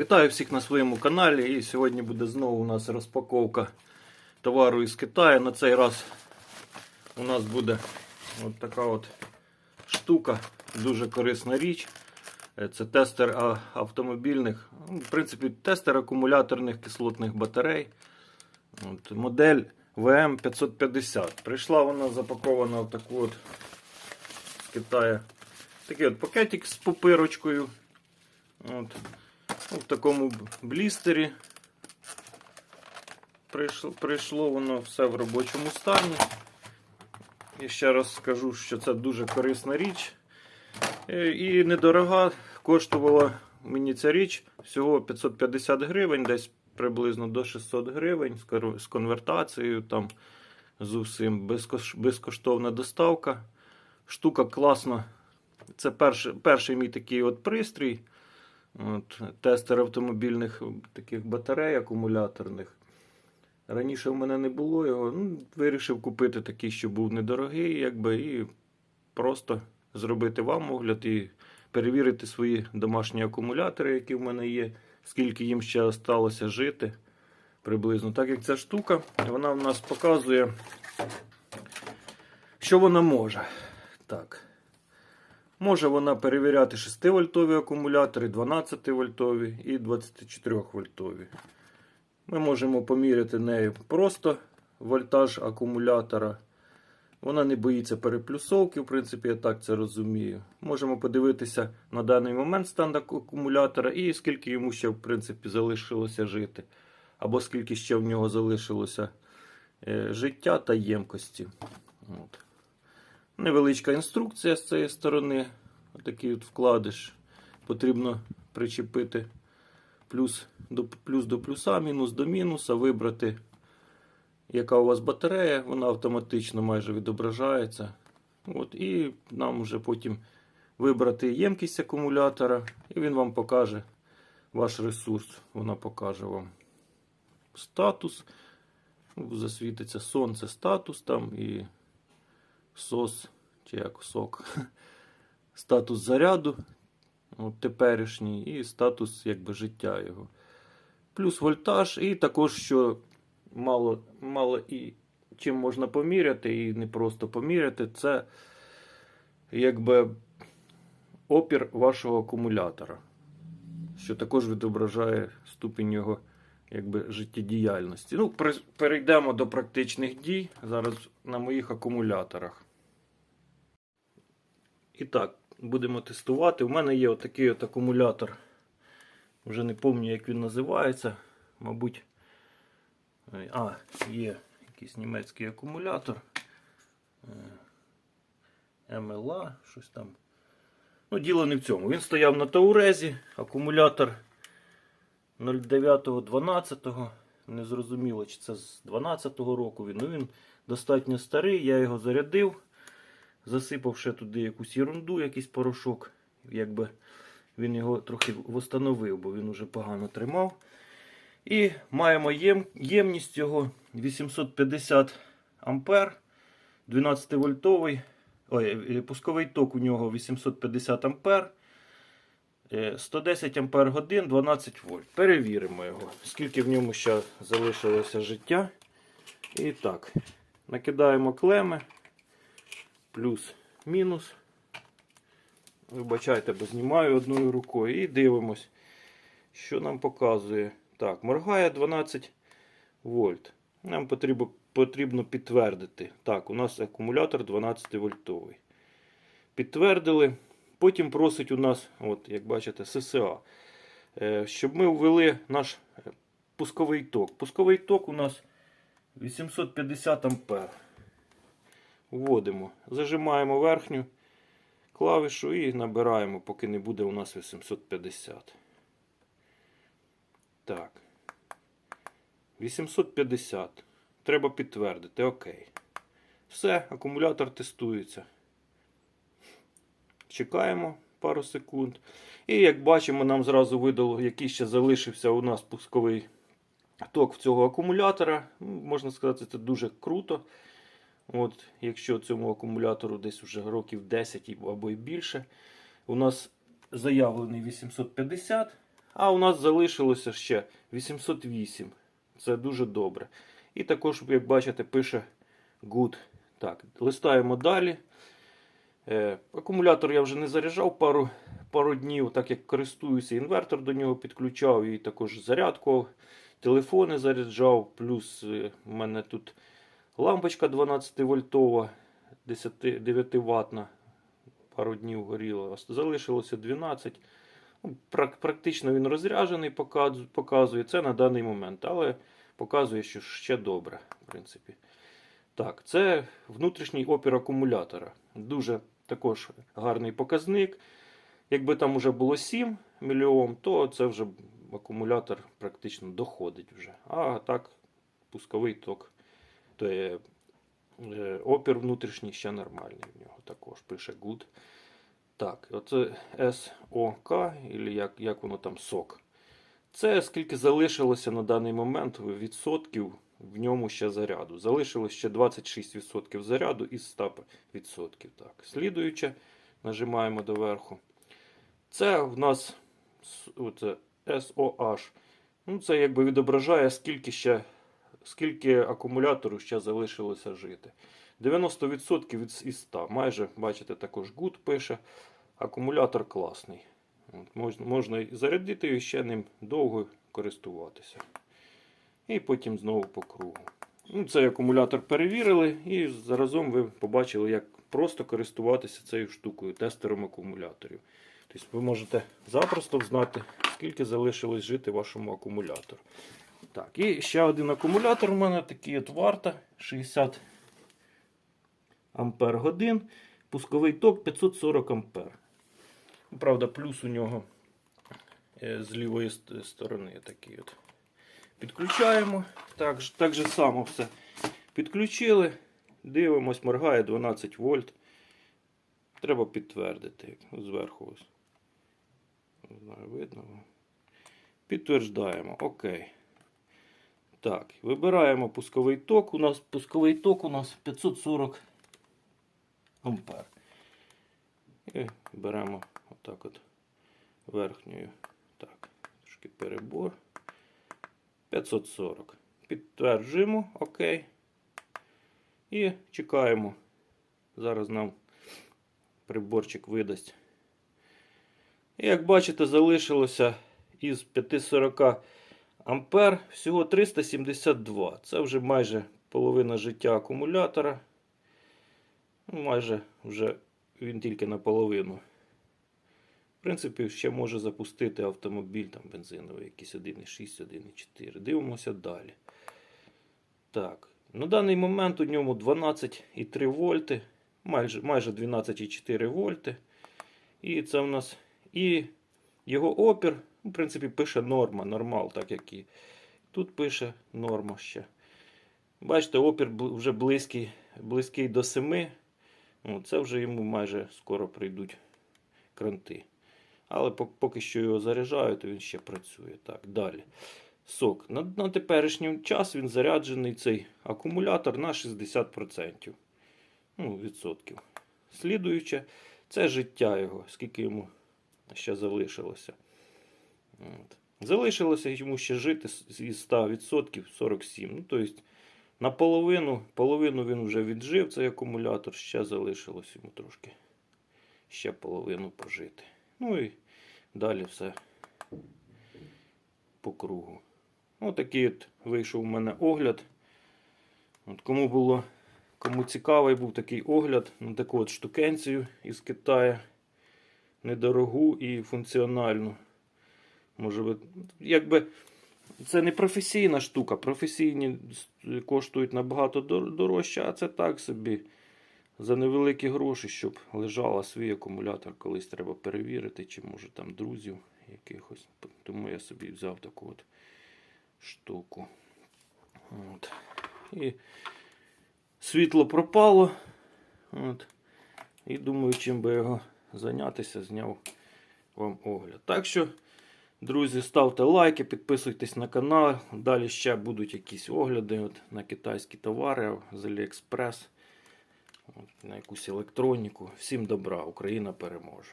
Вітаю всіх на своєму каналі. І сьогодні буде знову у нас розпаковка товару із Китаю. На цей раз у нас буде от така от штука, дуже корисна річ. Е, Це тестер автомобільних, ну, в принципі, тестер акумуляторних кислотних батарей. От, модель VM550. Прийшла вона запакована в таку от з Китаю. Такий от пакетик з пупирочкою. От. Ну, в такому блістері. Прийшло, прийшло воно все в робочому стані. І ще раз скажу, що це дуже корисна річ. Е, І недорога коштувала мені ця річ всього 550 гривень, десь приблизно до 600 гривень з конвертацією, там з усім безкош- безкоштовна доставка. Штука класна. Це перший, перший мій такий от пристрій. От, тестер автомобільних таких батарей акумуляторних. Раніше в мене не було його. Ну, вирішив купити такий, що був недорогий, якби, і просто зробити вам огляд і перевірити свої домашні акумулятори, які в мене є, скільки їм ще залишилося жити. Приблизно. Так як ця штука, вона в нас показує, що вона може. Так. Може вона перевіряти 6-вольтові акумулятори, 12-вольтові і 24-вольтові. Ми можемо поміряти нею просто вольтаж акумулятора. Вона не боїться переплюсовки, в принципі, я так це розумію. Можемо подивитися на даний момент стан акумулятора і скільки йому ще, в принципі, залишилося жити. Або скільки ще в нього залишилося е, життя та ємкості. Невеличка інструкція з цієї сторони. Отакий от вкладиш. Потрібно причепити плюс до, плюс до плюса, мінус до мінуса, вибрати, яка у вас батарея, вона автоматично майже відображається. От, і нам вже потім вибрати ємкість акумулятора, і він вам покаже ваш ресурс. Вона покаже вам статус. Засвітиться сонце, статус там і сос, чи як сок, статус заряду от, теперішній, і статус якби, життя його. Плюс вольтаж, і також, що мало, мало і чим можна поміряти, і не просто поміряти, це якби опір вашого акумулятора, що також відображає ступінь його якби, життєдіяльності. Ну, перейдемо до практичних дій зараз на моїх акумуляторах. І так, будемо тестувати. У мене є отакий от акумулятор. Вже не пам'ятаю, як він називається. Мабуть, е, а, є якийсь німецький акумулятор. Е, МЛА, щось там. Ну, діло не в цьому. Він стояв на Таурезі, акумулятор 09.12. Не зрозуміло, чи це з 12-го року він. Ну, він достатньо старий, я його зарядив, засипав ще туди якусь ерунду, якийсь порошок. Якби він його трохи встановив, бо він уже погано тримав. І маємо єм, ємність його 850 ампер, 12 вольтовий. Ой, пусковий ток у нього 850 ампер. Е, 110 ампер годин, 12 вольт. Перевіримо його, скільки в ньому ще залишилося життя. І так, накидаємо клеми. Плюс, мінус. Вибачайте, бо знімаю одною рукою і дивимось, що нам показує. Так, моргає 12 вольт. Нам потрібно, потрібно підтвердити. Так, у нас акумулятор 12 вольтовий. Підтвердили. Потім просить у нас, от, як бачите, ССА, е, щоб ми ввели наш е, пусковий ток. Пусковий ток у нас 850 ампер. Вводимо, зажимаємо верхню клавішу і набираємо, поки не буде у нас 850. Так. 850. Треба підтвердити. Окей. Все, акумулятор тестується. Чекаємо пару секунд. І як бачимо, нам зразу видало, який ще залишився у нас пусковий ток в цього акумулятора. Ну, Можна сказати, це дуже круто. От, Якщо цьому акумулятору десь вже років 10 або й більше, у нас заявлений 850, А у нас залишилося ще 808. Це дуже добре. І також, як бачите, пише good. Так, листаємо далі. Е, акумулятор я вже не заряджав пару, пару днів, так як користуюся, інвертор до нього підключав і також зарядку, телефони заряджав. Плюс е, у мене тут лампочка 12 вольтова, 9 ватна. Пару днів горіло. Залишилося 12. Ну, Практично він розряджений, показує це на даний момент, але показує, що ще добре, в принципі. Так, це внутрішній опір акумулятора. Дуже також гарний показник. Якби там вже було 7 мільйом, то це вже акумулятор практично доходить вже. А так, пусковий ток, то є, е, опір внутрішній ще нормальний в нього також пише good. Так, оце СОК, як, як воно там СОК. Це скільки залишилося на даний момент відсотків в ньому ще заряду. Залишилось ще 26% заряду із 100%. Так. Слідуюче, нажимаємо доверху. Це в нас оце, SOH. Ну, це якби відображає, скільки ще скільки акумулятору ще залишилося жити. 90% від із 100. Майже, бачите, також good пише. Акумулятор класний. От, можна, можна зарядити і ще ним довго користуватися. І потім знову по кругу. Ну, цей акумулятор перевірили, і заразом ви побачили, як просто користуватися цією штукою, тестером акумуляторів. Тобто ви можете запросто знати, скільки залишилось жити вашому акумулятору. Так, і ще один акумулятор у мене такий от варта 60 ампер годин. Пусковий ток 540 ампер. Правда, плюс у нього е, з лівої сторони такий от. Підключаємо. Так, так же само все підключили. Дивимось, моргає 12 вольт. Треба підтвердити. Зверху ось. Не знаю, видно. вам. Підтверджуємо. Окей. Так, вибираємо пусковий ток. У нас пусковий ток у нас 540 ампер. І беремо отак от верхньою. Так, трошки перебор. 540. Підтверджуємо ОК. І чекаємо. Зараз нам приборчик видасть. І як бачите, залишилося із 540 ампер всього 372. Це вже майже половина життя акумулятора. Ну, Майже вже він тільки наполовину. В принципі, ще може запустити автомобіль там бензиновий, якийсь 1,6, 1,4. Дивимося далі. Так, на даний момент у ньому 12,3 вольти, майже, майже 12,4 вольти. І це в нас і його опір, в принципі, пише норма, нормал, так як і тут пише норма ще. Бачите, опір вже близький, близький до 7. Ну, це вже йому майже скоро прийдуть кранти. Але поки що його заряджаю, то він ще працює. Так, далі. Сок. На, на теперішній час він заряджений цей акумулятор на 60%. Ну, відсотків. Слідуюче, це життя його, скільки йому ще залишилося. От. Залишилося йому ще жити із 100% 47. Ну, тобто, наполовину, половину він вже віджив цей акумулятор, ще залишилось йому трошки. Ще половину пожити. Ну і далі все по кругу. Отакий от вийшов у мене огляд. От кому було, кому цікавий був такий огляд на таку от штукенцію із Китаю. Недорогу і функціональну. Може би, якби це не професійна штука. Професійні коштують набагато дорожче, а це так собі. За невеликі гроші, щоб лежала свій акумулятор, колись треба перевірити, чи може там друзів якихось. Тому я собі взяв таку от штуку. От. І світло пропало. От. І думаю, чим би його зайнятися, зняв вам огляд. Так що, друзі, ставте лайки, підписуйтесь на канал. Далі ще будуть якісь огляди от, на китайські товари з AliExpress, на якусь електроніку. Всім добра, Україна переможе.